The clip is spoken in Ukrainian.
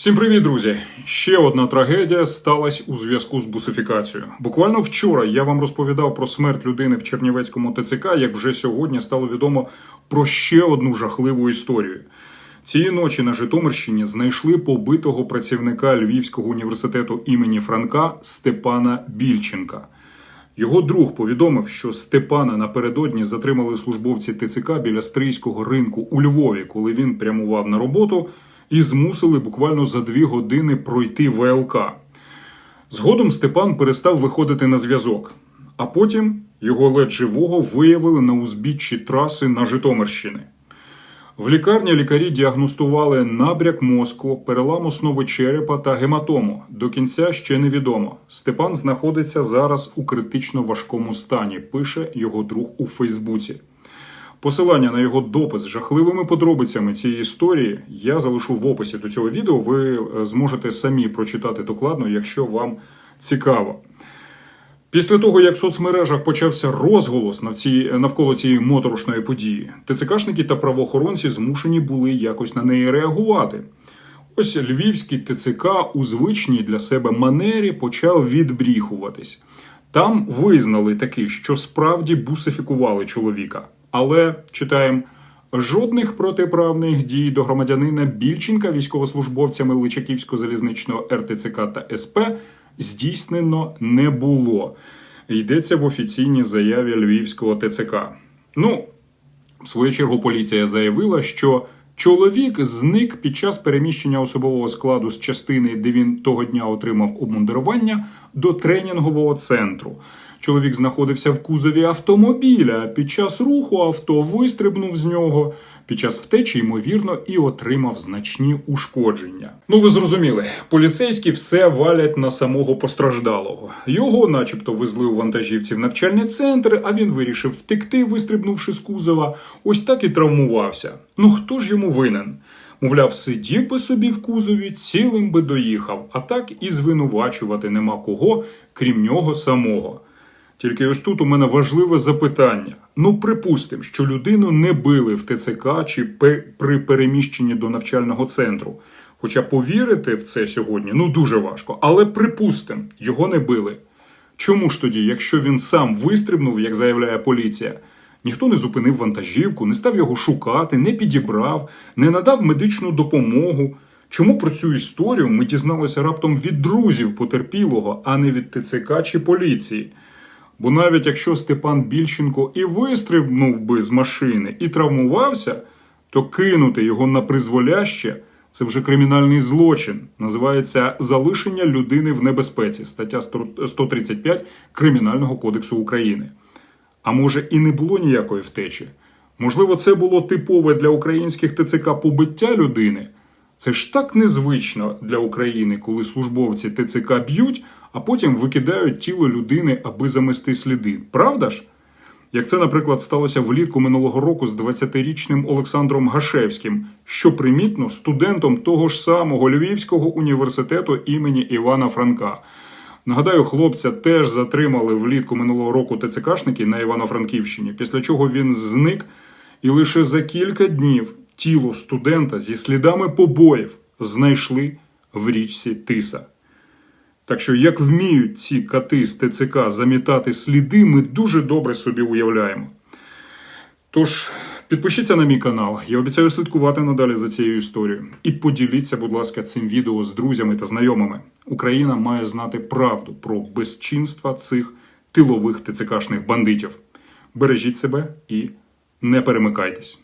Всім привіт, друзі! Ще одна трагедія сталася у зв'язку з бусифікацією. Буквально вчора я вам розповідав про смерть людини в Чернівецькому ТЦК, як вже сьогодні стало відомо про ще одну жахливу історію. Цієї ночі на Житомирщині знайшли побитого працівника Львівського університету імені Франка Степана Більченка. Його друг повідомив, що Степана напередодні затримали службовці ТЦК біля стрийського ринку у Львові, коли він прямував на роботу, і змусили буквально за дві години пройти ВЛК. Згодом Степан перестав виходити на зв'язок, а потім його ледь живого виявили на узбіччі траси на Житомирщини. В лікарні лікарі діагностували набряк мозку, перелам основи черепа та гематому. До кінця ще невідомо. Степан знаходиться зараз у критично важкому стані, пише його друг у Фейсбуці. Посилання на його допис з жахливими подробицями цієї історії я залишу в описі до цього відео. Ви е, зможете самі прочитати докладно, якщо вам цікаво. Після того, як в соцмережах почався розголос навколо цієї моторошної події, ТЦКшники та правоохоронці змушені були якось на неї реагувати. Ось львівський ТЦК у звичній для себе манері почав відбріхуватись. Там визнали таки, що справді бусифікували чоловіка. Але читаємо. Жодних протиправних дій до громадянина Більченка військовослужбовцями Личаківського залізничного РТЦК та СП здійснено не було. Йдеться в офіційній заяві Львівського ТЦК. Ну, в свою чергу поліція заявила, що чоловік зник під час переміщення особового складу з частини, де він того дня отримав обмундирування, до тренінгового центру. Чоловік знаходився в кузові автомобіля. Під час руху авто вистрибнув з нього. Під час втечі, ймовірно, і отримав значні ушкодження. Ну, ви зрозуміли, поліцейські все валять на самого постраждалого. Його, начебто, везли у вантажівці в навчальний центр, а він вирішив втекти, вистрибнувши з кузова. Ось так і травмувався. Ну хто ж йому винен? Мовляв, сидів би собі в кузові, цілим би доїхав, а так і звинувачувати нема кого, крім нього самого. Тільки ось тут у мене важливе запитання. Ну, припустимо, що людину не били в ТЦК чи при переміщенні до навчального центру. Хоча повірити в це сьогодні ну дуже важко. Але припустимо, його не били. Чому ж тоді, якщо він сам вистрибнув, як заявляє поліція, ніхто не зупинив вантажівку, не став його шукати, не підібрав, не надав медичну допомогу? Чому про цю історію ми дізналися раптом від друзів потерпілого, а не від ТЦК чи поліції? Бо навіть якщо Степан Більченко і вистрибнув би з машини і травмувався, то кинути його на призволяще це вже кримінальний злочин. Називається залишення людини в небезпеці, стаття 135 Кримінального кодексу України. А може і не було ніякої втечі? Можливо, це було типове для українських ТЦК побиття людини. Це ж так незвично для України, коли службовці ТЦК б'ють, а потім викидають тіло людини, аби замести сліди. Правда ж? Як це, наприклад, сталося влітку минулого року з 20-річним Олександром Гашевським, що примітно студентом того ж самого Львівського університету імені Івана Франка. Нагадаю, хлопця теж затримали влітку минулого року ТЦКшники на Івано-Франківщині, після чого він зник, і лише за кілька днів тіло студента зі слідами побоїв знайшли в річці Тиса. Так що, як вміють ці кати з ТЦК замітати сліди, ми дуже добре собі уявляємо. Тож, підпишіться на мій канал, я обіцяю слідкувати надалі за цією історією. І поділіться, будь ласка, цим відео з друзями та знайомими. Україна має знати правду про безчинства цих тилових ТЦКшних бандитів. Бережіть себе і не перемикайтесь.